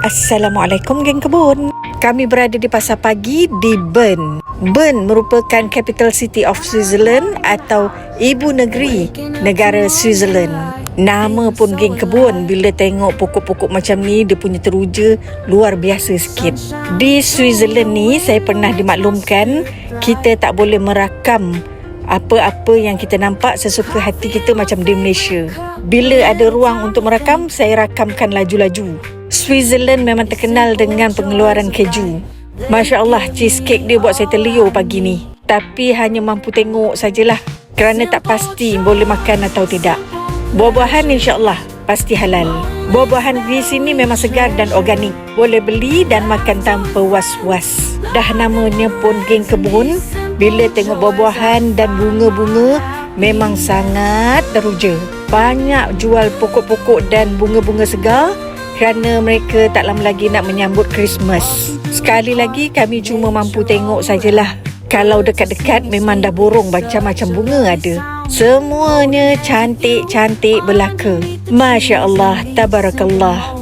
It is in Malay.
Assalamualaikum geng kebun. Kami berada di pasar pagi di Bern. Bern merupakan capital city of Switzerland atau ibu negeri negara Switzerland. Nama pun geng kebun bila tengok pokok-pokok macam ni dia punya teruja luar biasa sikit. Di Switzerland ni saya pernah dimaklumkan kita tak boleh merakam apa-apa yang kita nampak sesuka hati kita macam di Malaysia. Bila ada ruang untuk merakam, saya rakamkan laju-laju. Switzerland memang terkenal dengan pengeluaran keju. Masya Allah, cheesecake dia buat saya terliur pagi ni. Tapi hanya mampu tengok sajalah. Kerana tak pasti boleh makan atau tidak. Buah-buahan insya Allah pasti halal. Buah-buahan di sini memang segar dan organik. Boleh beli dan makan tanpa was-was. Dah namanya pun geng kebun. Bila tengok buah-buahan dan bunga-bunga, memang sangat teruja. Banyak jual pokok-pokok dan bunga-bunga segar kerana mereka tak lama lagi nak menyambut Christmas. Sekali lagi kami cuma mampu tengok sajalah. Kalau dekat-dekat memang dah borong macam-macam bunga ada. Semuanya cantik-cantik belaka. Masya Allah, tabarakallah.